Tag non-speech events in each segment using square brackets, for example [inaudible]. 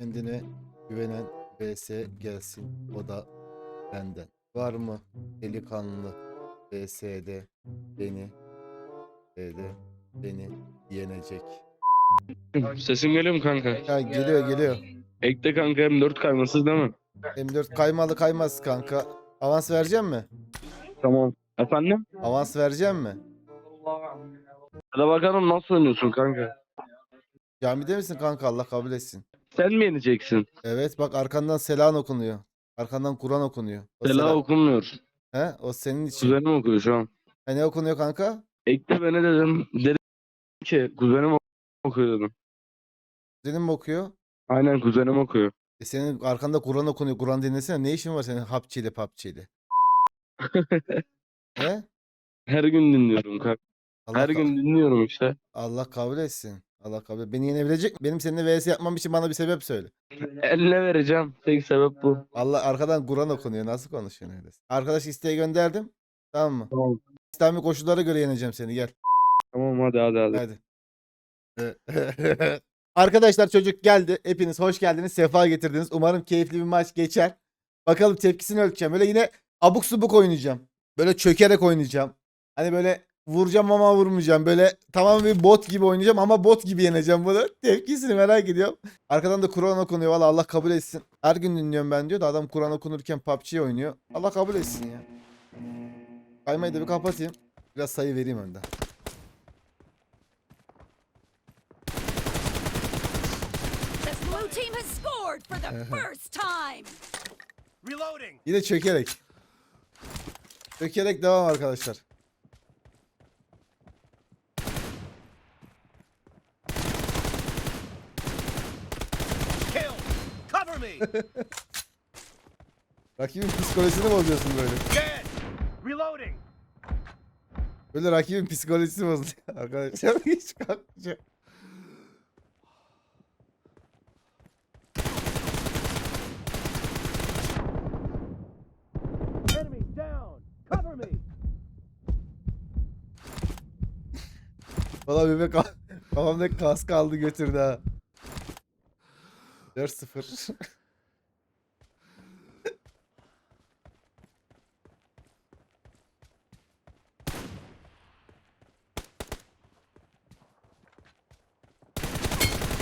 Kendine güvenen vs gelsin o da benden. Var mı delikanlı vs'de beni vs'de beni yenecek. Sesim geliyor mu kanka? Ya geliyor geliyor. Ekte kanka M4 kaymasız değil mi? M4 kaymalı kaymaz kanka. Avans vereceğim mi? Tamam. Efendim? Avans vereceğim mi? Hadi bakalım nasıl oynuyorsun kanka? Camide misin kanka Allah kabul etsin. Sen mi yeneceksin? Evet bak arkandan selam okunuyor. Arkandan Kur'an okunuyor. O Sela okunmuyor. He? O senin için. Kuzenim okuyor şu an. Ha, ne okunuyor kanka? Ekte beni dedim. Dedim ki kuzenim okuyor dedim. Senin mi okuyor? Aynen kuzenim okuyor. E senin arkanda Kur'an okunuyor. Kur'an dinlesene. Ne işin var senin hapçiyle papçiyle? [laughs] He? Her gün dinliyorum kanka. Allah, Her ka- gün dinliyorum işte. Allah kabul etsin. Allah kabul Beni yenebilecek mi? Benim seninle vs yapmam için bana bir sebep söyle. Eline vereceğim. Tek sebep bu. Allah arkadan Kur'an okunuyor. Nasıl konuşuyorsun öyle? Arkadaş isteği gönderdim. Tamam mı? Tamam. İslami koşullara göre yeneceğim seni. Gel. Tamam hadi hadi hadi. Hadi. [laughs] Arkadaşlar çocuk geldi. Hepiniz hoş geldiniz. Sefa getirdiniz. Umarım keyifli bir maç geçer. Bakalım tepkisini ölçeceğim. Böyle yine abuk subuk oynayacağım. Böyle çökerek oynayacağım. Hani böyle vuracağım ama vurmayacağım. Böyle tamamen bir bot gibi oynayacağım ama bot gibi yeneceğim bunu. [laughs] Tepkisini merak ediyorum. Arkadan da Kur'an okunuyor. Valla Allah kabul etsin. Her gün dinliyorum ben diyor da adam Kur'an okunurken PUBG oynuyor. Allah kabul etsin ya. Kaymayı da bir kapatayım. Biraz sayı vereyim önden. The blue team has scored for the [laughs] first time. Reloading. Yine çökerek. Çökerek devam arkadaşlar. Kill. Cover me. [laughs] Rakibin psikolojisini bozuyorsun böyle. Reloading. Böyle rakibin psikolojisi bozuluyor [laughs] arkadaşlar. [laughs] Hiç kalkmayacak. Valla bebek ka- kafamdaki kaskı aldı götürdü ha. 4-0.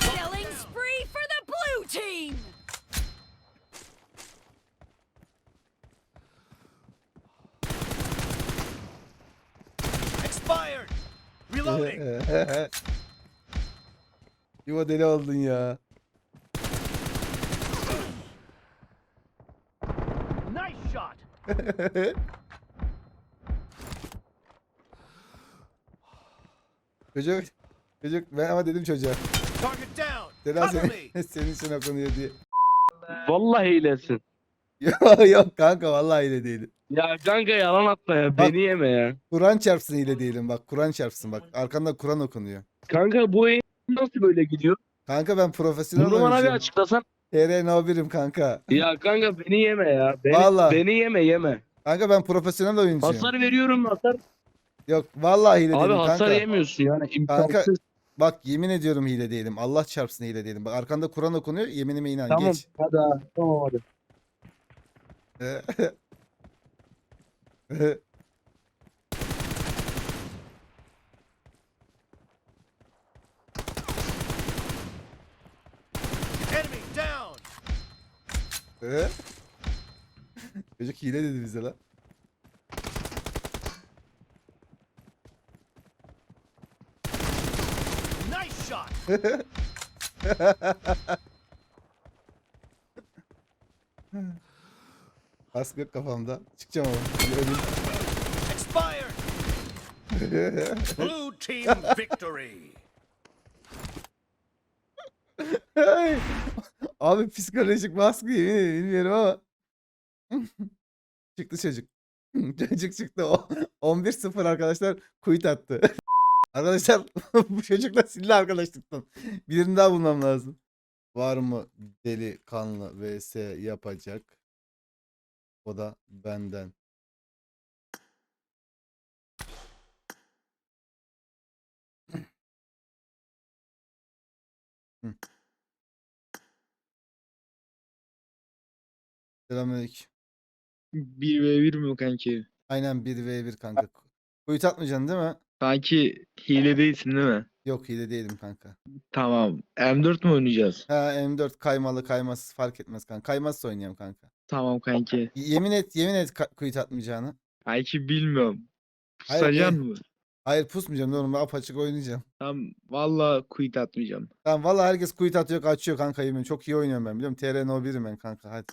Killing spree for the blue team. Expired. Reloading. Yuva deli oldun ya. nice shot. [laughs] çocuk, çocuk ben ama dedim çocuğa. Target down. Cover senin, [laughs] senin için okunuyor diye. Vallahi iyilesin. yok yok kanka vallahi öyle değilim. Ya kanka yalan atma ya. Bak- Beni yeme ya. Kur'an çarpsın hile değilim bak. Kur'an çarpsın bak. Arkanda Kur'an okunuyor. Kanka bu nasıl böyle gidiyor? Kanka ben profesyonel Bunu bana bir oyuncuyum. açıklasan. TR no birim kanka. Ya kanka beni yeme ya. Beni, Vallahi. beni yeme yeme. Kanka ben profesyonel oyuncuyum. Hasar veriyorum hasar. Yok vallahi hile Abi değilim hasar kanka. yemiyorsun yani imkansız. Bak yemin ediyorum hile değilim. Allah çarpsın hile değilim. Bak arkanda Kur'an okunuyor. Yeminime inan. Tamam Geç. hadi abi. Tamam hadi. [laughs] Enemy down. Çocuk hile dedi bize lan. Nice shot. [laughs] Kask yok kafamda. Çıkacağım ama. Expired. [laughs] Blue team victory. Abi psikolojik baskı yemin ederim bilmiyorum ama. [laughs] çıktı çocuk. [laughs] çocuk çıktı. O 11-0 arkadaşlar quit attı. [laughs] arkadaşlar bu çocukla sildi arkadaşlıktan. Birini daha bulmam lazım. Var mı delikanlı vs yapacak? O da benden. Hı. Selamünaleyküm. 1v1 mi kanki? Aynen 1v1 kanka. Kuyut atmayacaksın değil mi? Kanki hile değilsin değil mi? Yok hile değilim kanka. Tamam. M4 mü oynayacağız? Ha M4 kaymalı kaymasız fark etmez kanka. Kaymazsa oynayalım kanka. Tamam kanki. Y- Yemin et yemin et ka- kuyut atmayacağını. Kanki bilmiyorum. Hayır, Pusacan mı? Hayır pusmayacağım oğlum ben apaçık oynayacağım. Tamam. Valla quit atmayacağım. Tamam valla herkes kuyut atıyor kaçıyor kanka yemin. Çok iyi oynuyorum ben biliyorum. TR no 1'im ben kanka hadi.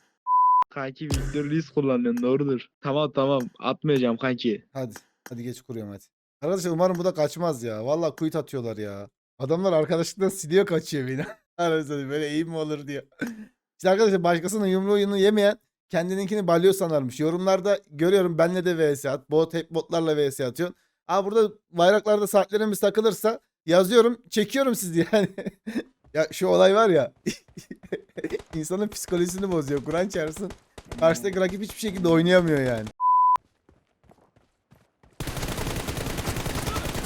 Kanki Victor Reis kullanıyorsun doğrudur. Tamam tamam. Atmayacağım kanki. Hadi. Hadi geç kuruyorum hadi. Arkadaşlar umarım bu da kaçmaz ya. Valla kuyut atıyorlar ya. Adamlar arkadaşlıktan siliyor kaçıyor beni. [laughs] Arkadaşlar böyle iyi mi olur diye. İşte arkadaşlar başkasının yumruğunu yemeyen kendininkini balyo sanarmış. Yorumlarda görüyorum benle de vs at. Bot hep botlarla vs atıyorsun. Aa burada bayraklarda saatlerimiz takılırsa yazıyorum çekiyorum sizi yani. [laughs] ya şu olay var ya. [laughs] insanın psikolojisini bozuyor. Kur'an çağırsın. Karşıdaki rakip hiçbir şekilde oynayamıyor yani.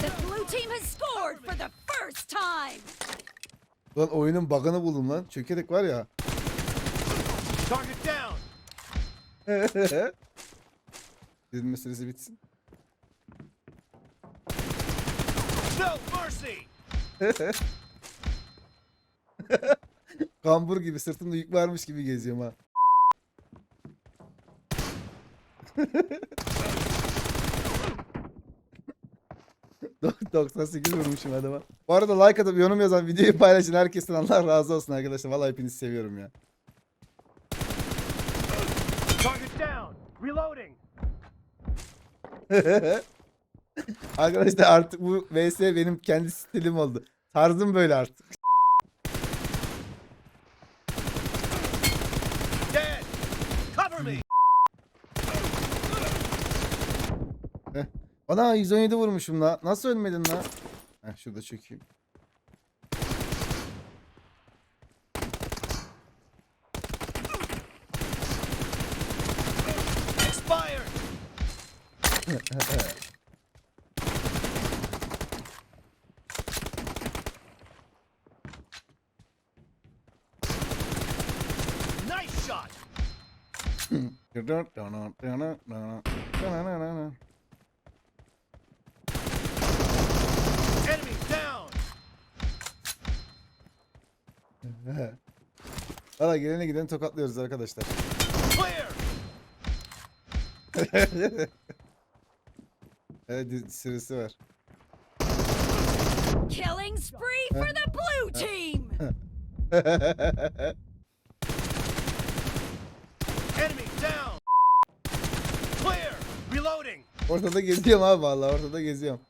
The blue team has scored for the first time. Lan oyunun bug'ını buldum lan. Çökerek var ya. Target down. [laughs] Dedim meselesi bitsin. No mercy. [laughs] Kambur gibi sırtımda yük varmış gibi geziyorum ha. [laughs] Dok- 98 vurmuşum adama. Bu arada like atıp yorum yazan videoyu paylaşın. Herkesten Allah razı olsun arkadaşlar. Vallahi hepinizi seviyorum ya. Target down. Reloading. [laughs] arkadaşlar artık bu VS benim kendi stilim oldu. Tarzım böyle artık. Dead. Cover me. Ana 117 vurmuşum la. Nasıl ölmedin la? Heh, şurada. Expired. nice shot. Enemy down. Valla gelene gideni tokatlıyoruz arkadaşlar. [laughs] Evet süresi var. Killing spree for the blue team. [laughs] Enemy down. Clear. Reloading. ortada geziyorum abi valla ortada geziyorum.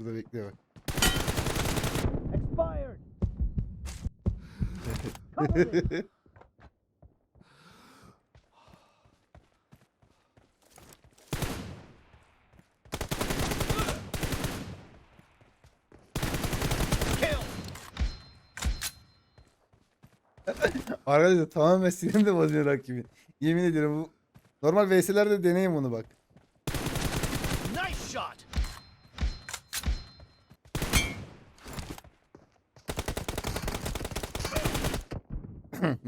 Burada bekliyor. Expired. [laughs] Arkadaşlar tamamen sinirim de bozuyor rakibin. Yemin ediyorum bu normal VS'lerde deneyin bunu bak. Nice shot.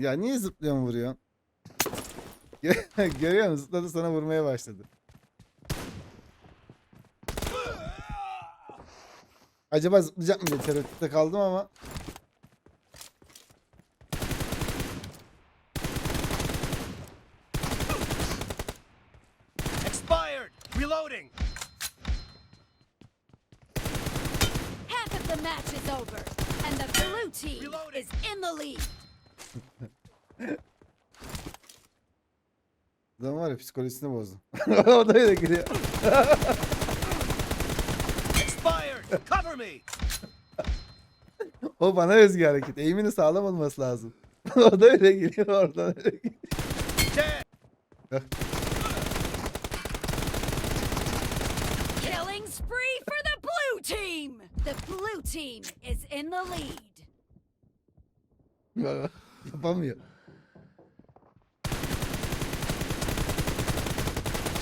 Ya niye zıplıyorsun vuruyorsun? Gö- [laughs] Görüyor musun? Zıpladı sana vurmaya başladı. Acaba zıplayacak mı diye tereddütte kaldım ama. Expired. Reloading. Half of the match is over, and the blue team Reloading. is in the lead. Adam var ya psikolojisini bozdu. [laughs] o da öyle giriyor. Expired. Cover me. O bana özgü hareket. Eğimini sağlam olması lazım. [laughs] o da öyle giriyor oradan öyle giriyor. Killing spree for the blue team. The blue team is in the lead. [laughs] Yapamıyor.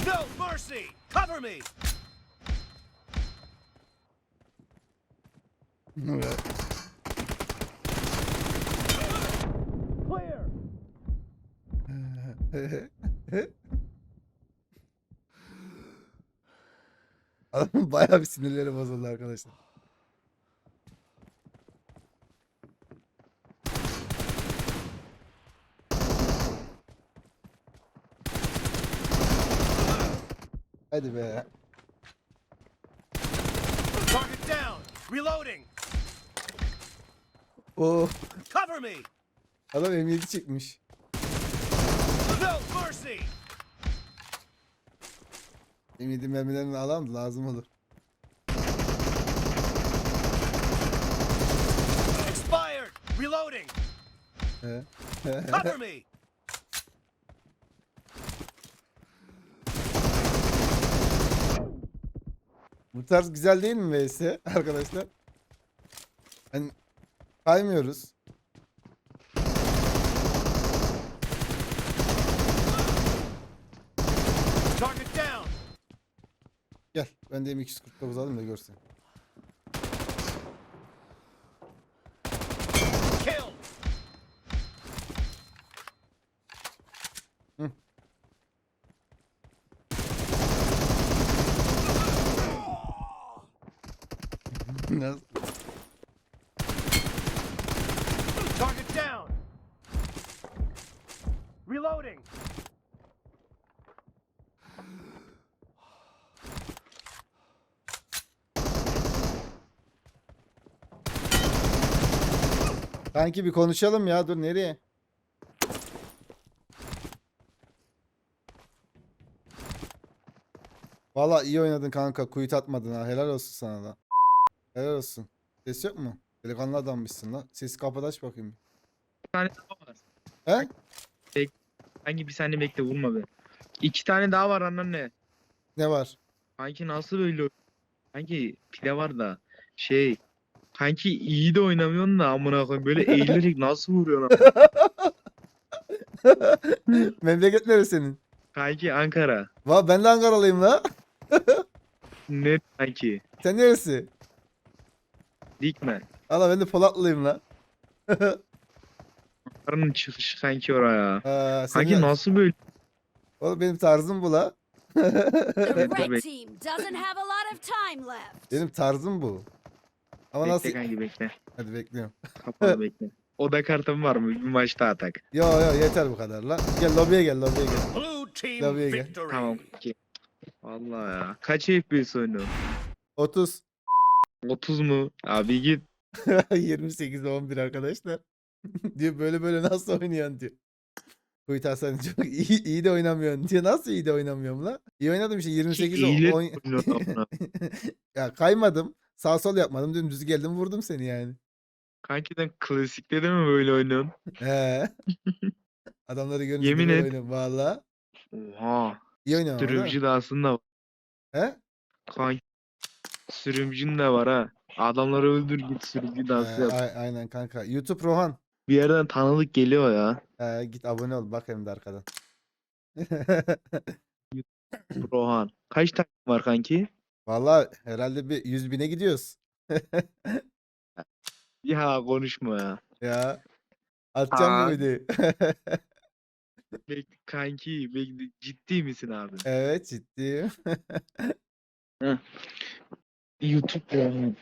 No mercy! Cover me! Clear! [laughs] Adamın bayağı bir sinirleri bozuldu arkadaşlar. Hadi be. Target down! Reloading! O Cover me! adam M7 çekmiş. No mercy! M7 mermilerini da lazım olur. Expired! Reloading! Cover me! [laughs] Bu tarz güzel değil mi VS [laughs] arkadaşlar? Hani kaymıyoruz. Target down! Gel ben de M249 alayım da görsen. Kill! Nasıl? Target down! Reloading! Kanki bir konuşalım ya dur nereye? Valla iyi oynadın kanka. Kuyut atmadın ha. Helal olsun sana da. Helal olsun. Ses yok mu? Delikanlı adammışsın lan. Sesi kapat aç bakayım. Bir tane daha var. He? Hangi bir saniye bekle vurma be. İki tane daha var anneanne. Ne var? Kanki nasıl böyle? Kanki pide var da şey Kanki iyi de oynamıyorsun da amına koyayım. Böyle [laughs] eğilerek nasıl vuruyorsun? [laughs] Memleket nere senin? Kanki Ankara. Va ben de Ankaralıyım la. [laughs] Ne kanki? Sen neresi? Dikmen. Valla ben de Polatlıyım la. Ankara'nın çıkışı kanki oraya. Aa, Kanki senin- nasıl böyle? Oğlum benim tarzım bu la. The Evet, red evet. team doesn't have a lot of time left. Benim tarzım bu. Ama Bekle nasıl? kanki bekle. Hadi bekliyorum. Kapalı bekle. Oda kartım var mı? Bir maçta atak. Yo yo yeter bu kadar la. Gel lobiye gel lobiye gel. Blue team Tabii ki. victory! Tamam. Vallahi ya. Kaç FPS oynuyorsun? 30. 30 mu? Abi git. [laughs] 28 11 arkadaşlar. [laughs] diyor böyle böyle nasıl oynuyorsun diyor. Kuyut Hasan çok [laughs] iyi, iyi de oynamıyorsun diyor. Nasıl iyi de oynamıyorum la? İyi oynadım işte 28 İyiler on... oynuyorsun amına. ya kaymadım. Sağ sol yapmadım. Dümdüz geldim vurdum seni yani. Kanki sen klasikte de mi böyle oynuyorsun? He. Adamları görünce Yemin böyle et. oynuyorum valla. Oha. İyi oynuyorum ama değil mi? Sürümcü de aslında var. He? Kanki. Sürümcün de var ha. Adamları öldür git sürümcü He, dansı yap. a- aynen kanka. YouTube Rohan. Bir yerden tanıdık geliyor ya. He, git abone ol bak hem de arkadan. [laughs] Rohan. Kaç tane var kanki? Valla herhalde bir 100 bine gidiyoruz. Ya konuşma ya. Ya. Atacağım Aa. videoyu. [laughs] Bekle, kanki bekle. Ciddi misin abi? evet ciddiyim. [laughs] YouTube Rohan.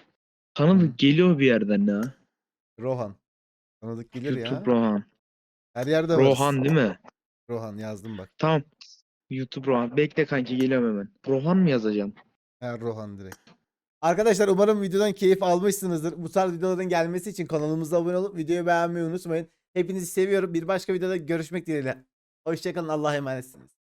Tanıdık geliyor bir yerden ya. Rohan. Tanıdık gelir ya. YouTube Rohan. Her yerde varız. Rohan değil mi? Rohan yazdım bak. Tamam. YouTube Rohan. Bekle kanki geliyorum hemen. Rohan mı yazacağım? Ha, Rohan direkt. Arkadaşlar umarım videodan keyif almışsınızdır. Bu tarz videoların gelmesi için kanalımıza abone olup videoyu beğenmeyi unutmayın. Hepinizi seviyorum. Bir başka videoda görüşmek dileğiyle. Hoşçakalın. Allah'a emanetsiniz.